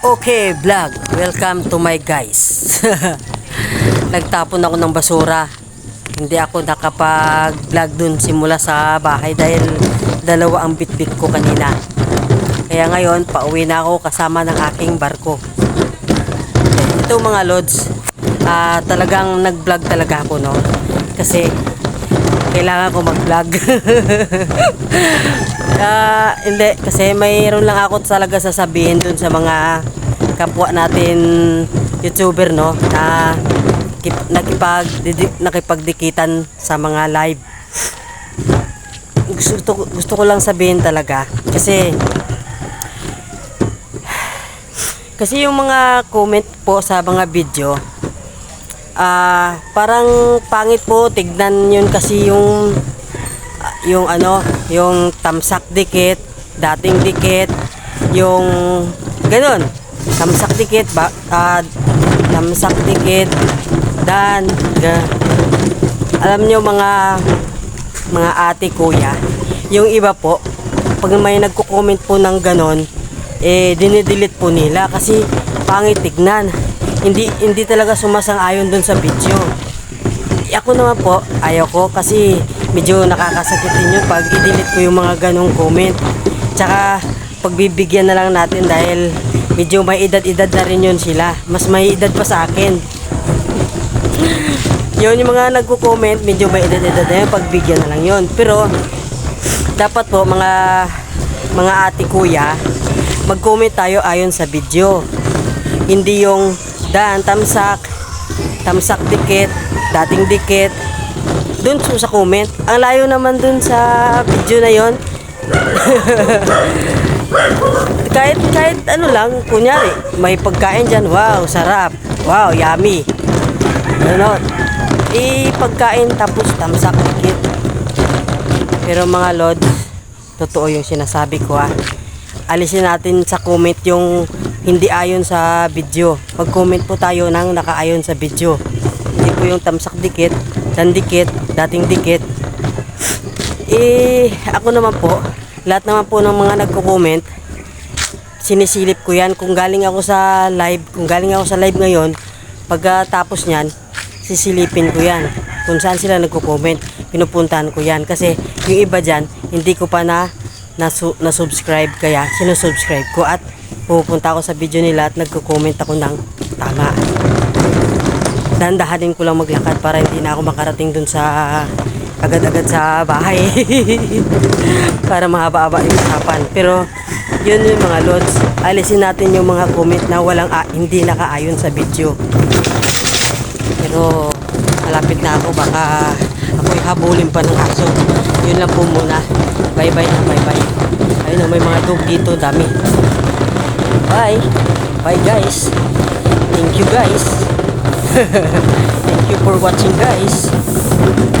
Okay, vlog. Welcome to my guys. Nagtapon ako ng basura. Hindi ako nakapag-vlog dun simula sa bahay dahil dalawa ang bitbit ko kanina. Kaya ngayon, pauwi na ako kasama ng aking barko. Ito mga lods, ah, talagang nag-vlog talaga ako, no? Kasi kailangan ko mag-vlog. Ah, hindi kasi mayroon lang ako talaga sasabihin dun sa mga kapwa natin YouTuber no na kip- nakipag nakipagdikitan sa mga live. Gusto gusto ko lang sabihin talaga kasi kasi yung mga comment po sa mga video ah parang pangit po tignan yun kasi yung yung ano yung tamsak dikit dating dikit yung ganun. Tamsak dikit ba ah, tamsak dikit dan ga, alam nyo mga mga ate kuya yung iba po pag may nagko-comment po ng ganon eh dinidelete po nila kasi pangit tignan hindi hindi talaga sumasang-ayon dun sa video Eh, ako naman po, ayaw ko kasi medyo nakakasakit din yun pag i-delete ko yung mga ganong comment. Tsaka pagbibigyan na lang natin dahil medyo may edad-edad na rin yun sila. Mas may edad pa sa akin. yun yung mga nagko-comment, medyo may edad-edad na yun, pagbigyan na lang yun. Pero dapat po mga mga ate kuya, mag-comment tayo ayon sa video. Hindi yung dan tamsak, tamsak dikit, dating dikit. Doon sa comment. Ang layo naman dun sa video na yon. kahit kahit ano lang, kunyari, may pagkain dyan, wow, sarap. Wow, yummy. Ano, ipagkain tapos tamsak dikit. Pero mga lods, totoo yung sinasabi ko ha. Alisin natin sa comment yung hindi ayon sa video. Mag-comment po tayo ng nakaayon sa video. Hindi po yung tamsak dikit, dan dikit, dating dikit. Eh, ako naman po, lahat naman po ng mga nagko-comment, sinisilip ko yan. Kung galing ako sa live, kung galing ako sa live ngayon, pagkatapos niyan, sisilipin ko yan. Kung saan sila nagko-comment, pinupuntahan ko yan. Kasi yung iba dyan, hindi ko pa na nasu- na-subscribe kaya sinusubscribe ko at pupunta ako sa video nila at nagko-comment ako ng tama. Dandahanin ko lang maglakad para hindi na ako makarating dun sa agad-agad sa bahay. para mahaba-haba yung usapan. Pero yun yung mga lods. Alisin natin yung mga comment na walang a- hindi nakaayon sa video. Pero malapit na ako baka ako'y habulin pa ng aso. Yun lang po muna. Bye bye dog dito dami. Bye. Bye guys. Thank you guys. Thank you for watching guys.